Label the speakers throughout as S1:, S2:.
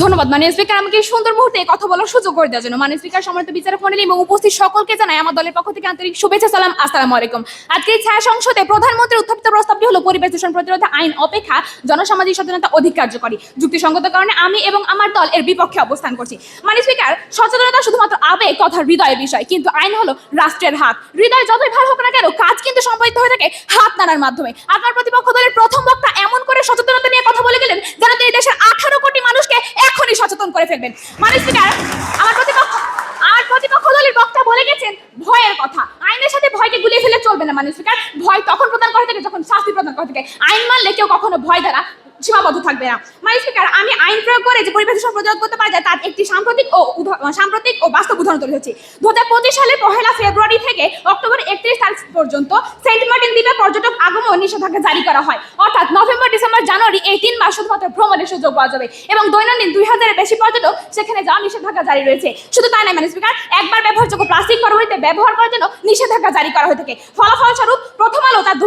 S1: ধন্যবাদ মানে স্পিকার আমাকে এই সুন্দর মুহূর্তে এই কথা বলার সুযোগ করে দেওয়ার জন্য। মানে স্পিকার সম্মানিত বিচারক মন্ডলী এবং উপস্থিত সকলকে জানাই আমার দলের পক্ষ থেকে আন্তরিক শুভেচ্ছা, সালাম, আসসালামু আলাইকুম। আজকে ছায়া সংসদে প্রধানমন্ত্রী উত্থাপিত প্রস্তাবটি হলো পরিবেশ দূষণ প্রতিরোধ আইন অপেক্ষা জনসামাজিক সচেতনতা অধিক কার্যকরী। যুক্তিসঙ্গত কারণে আমি এবং আমার দল এর বিপক্ষে অবস্থান করছি। মানে স্পিকার সচেতনতা শুধুমাত্র আবেগ তথা হৃদয়ের বিষয়, কিন্তু আইন হলো রাষ্ট্রের হাত। হৃদয় যতই ভালো হোক না কেন, কাজ কিন্তু সম্পাদিত হয়ে থাকে হাত নাড়ার মাধ্যমে। আপনার প্রতিপক্ষ দলের প্রথম বক্তা এমন করে সচেতনতা নিয়ে কথা বলে গেলেন, যেন এই দেশের আঠারো কোটি মানুষকে এখনই সচেতন করে ফেলবেন। মানে স্পিকার আমার প্রতিপক্ষ আমার প্রতিপক্ষ দলের বক্তা বলে গেছেন, ভয়ের কথা। আইনের সাথে ভয়কে গুলিয়ে ফেলে চলবে না মানে স্পিকার ভয় তখন প্রদান করা থাকে, যখন শাস্তি প্রদান করা থাকে। আইন মানলে কেউ কখনো ভয় দ্বারা সীমাবদ্ধ থাকবে না। মানে স্পিকার আমি আইন প্রয়োগ করে যে পরিবেশ দূষণ করতে পারা যায় তার একটি সাম্প্রতিক ও সাম্প্রতিক ও বাস্তব উদাহরণ তুলে ধরছি। দু হাজার পঁচিশ সালের পহেলা ফেব্রুয়ারি থেকে অক্টোবর একত্রিশ তারিখ পর্যন্ত সেন্ট মার্টিন দ্বীপে পর্যটক আগমন নিষেধাজ্ঞা জারি করা হয়। অর্থাৎ নভেম্বর, ডিসেম্বর, জানুয়ারি এই তিন মাস শুধুমাত্র ভ্রমণের সুযোগ পাওয়া যাবে এবং দৈনন্দিন দুই হাজারের বেশি পর্যটক সেখানে যাওয়া নিষেধাজ্ঞা জারি রয়েছে। শুধু তাই নয় মানে স্পিকার একবার ব্যবহারযোগ্য প্লাস্টিক পরবর্তীতে ব্যবহার করার জন্য নিষেধাজ্ঞা জারি করা হয়ে থাকে। ফলাফল স্বরূপ প্রথম আলো তার দু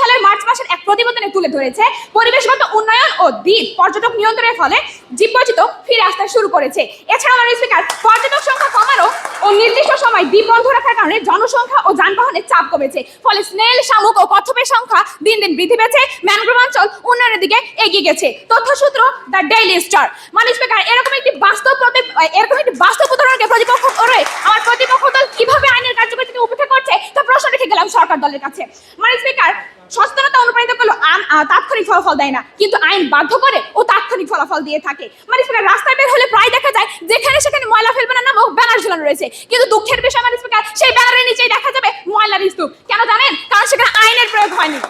S1: সালের মার্চ মাসের এক প্রতিবেদনে তুলে ধরেছে, পরিবেশগত উন্নয়ন ও দ্বীপ পর্যটক নিয়ন্ত্রণের ফলে জীববৈচিত্র্য ফিরে আসতে শুরু করেছে। এছাড়াও মানে স্পিকার পর্যটক সংখ্যা কমানো ও নির্দিষ্ট সময় দ্বীপ বন্ধ রাখার কারণে জনসংখ্যা ও যানবাহনের চাপ কমেছে। ফলে স্নেল, শামুক ও কচ্ছপের সংখ্যা দিন দিন বৃদ্ধি পেয়েছে। ম্যানগ্রোভ অঞ্চল উন্নয়নের দিকে এগিয়ে গেছে। তথ্যসূত্র দ্য ডেইলি স্টার। মানে স্পিকার এরকম একটি বাস্তব এরকম একটি বাস্তব উদাহরণকে প্রতিপক্ষ করে আমার প্রতিপক্ষ দল কীভাবে আইনের কার্যকরী থেকে উপেক্ষা করছে তা প্রশ্ন রেখে গেলাম সরকার দলের কাছে। মানে স্পিকার সচেতনতা অনুপ্রাণিত করল তাৎক্ষণিক ফলাফল দেয় না। কিন্তু আইন বাধ্য করে ও তাৎক্ষণিক ফলাফল দিয়ে থাকে। মানে স্পিকার রাস্তায় বের হলে প্রায় দেখা যায় যেখানে সেখানে ময়লা ফেলবে না নামক ব্যানার ঝুলানো রয়েছে। কিন্তু দুঃখের বিষয় মানে স্পিকার সেই ব্যানারের নিচেই দেখা যাবে ময়লার স্তূপ। কেন জানেন? কারণ সেখানে আইনের প্রয়োগ হয়নি।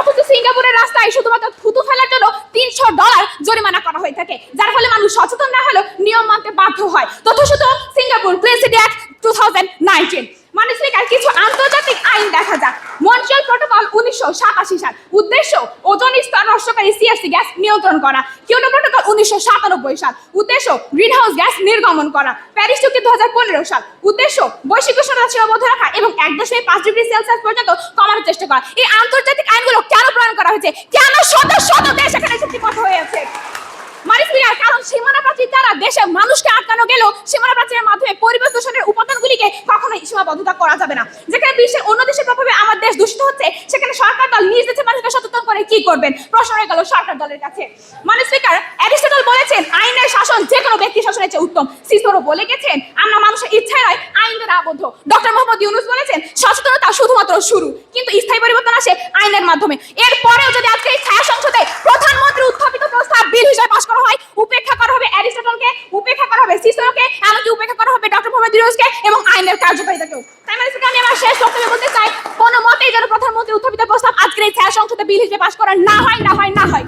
S1: অথচ সিঙ্গাপুরের রাস্তায় শুধুমাত্র থুতু ফেলার জন্য তিনশো ডলার জরিমানা করা হয়ে থাকে। যার ফলে মানুষ সচেতন না হলেও নিয়ম মানতে বাধ্য হয়। তথ্যসূত্র Singapore city act two thousand nineteen মানে স্পিকার কিছু আন্তর্জাতিক আইন দেখা যাক। সাতাশি সাল উদ্দেশ্য, ওজন স্তর নষ্টকারী সিএফসি গ্যাস নিয়ন্ত্রণ করা। কিয়োটো প্রোটোকল উনিশশো সাতানব্বই সাল। উদ্দেশ্য, গ্রিনহাউস গ্যাস নির্গমন করা। প্যারিস চুক্তি দু হাজার পনেরো সাল। উদ্দেশ্য, বৈশ্বিক উষ্ণতা সীমাবদ্ধ রাখা এবং এক দশমিক পাঁচ ডিগ্রি সেলসিয়াস পর্যন্ত কমানোর চেষ্টা করা। এই আন্তর্জাতিক আইনগুলো কেন প্রণয়ন করা হয়েছে? কেন শত শত দেশ এখানে চুক্তিবদ্ধ হয়েছে স্পিকার কারণ সীমানা প্রাচীর দ্বারা দেশে মানুষকে আটকানো গেলেও সীমানা প্রাচীরের মাধ্যমে পরিবেশ দূষণের উপাদানগুলিকে কখনোই সীমাবদ্ধতা করা যাবে না। যেখানে বিশ্বের অন্য দেশের প্রভাবে আমার দেশ দূষিত হচ্ছে, সেখানে সরকার দল নিজ দেশের মানুষকে সচেতন করে কি করবেন? প্রশ্ন হয়ে গেল সরকার দলের কাছে। মানে স্পিকার, অ্যারিস্টটল বলেছেন, আইনের শাসন যে কোনো ব্যক্তি শাসনের চেয়ে উত্তম। সিসোরও বলে গেছেন, আমরা মানুষের ইচ্ছায় নয়, আইন দ্বারা আবদ্ধ। ডক্টর মোহাম্মদ ইউনুস বলেছেন, সচেতনতা শুধুমাত্র শুরু, কিন্তু স্থায়ী পরিবর্তন আসে আইনের মাধ্যমে। এরপরেও যদি আজকে এই ছায়া সংসদে প্রধানমন্ত্রী উত্থাপিত প্রস্তাব বিল হিসেবে পাশ করা হয় উপেক্ষা করা হবে অ্যারিস্টটলকে উপেক্ষা করা হবে সিসোরকে এমনকি উপেক্ষা করা হবে ডক্টর মোহাম্মদ ইউনুসকে এবং আইনের কার্যকারিতাকেও। তাই মানে আমি আমার শেষ বক্তব্য বলতে চাই, কোনো মতেই যেন প্রধানমন্ত্রী উত্থাপিত প্রস্তাব আজকের এই ছায়া সংসদে বিল হিসেবে পাশ করা না হয় না হয় না হয়।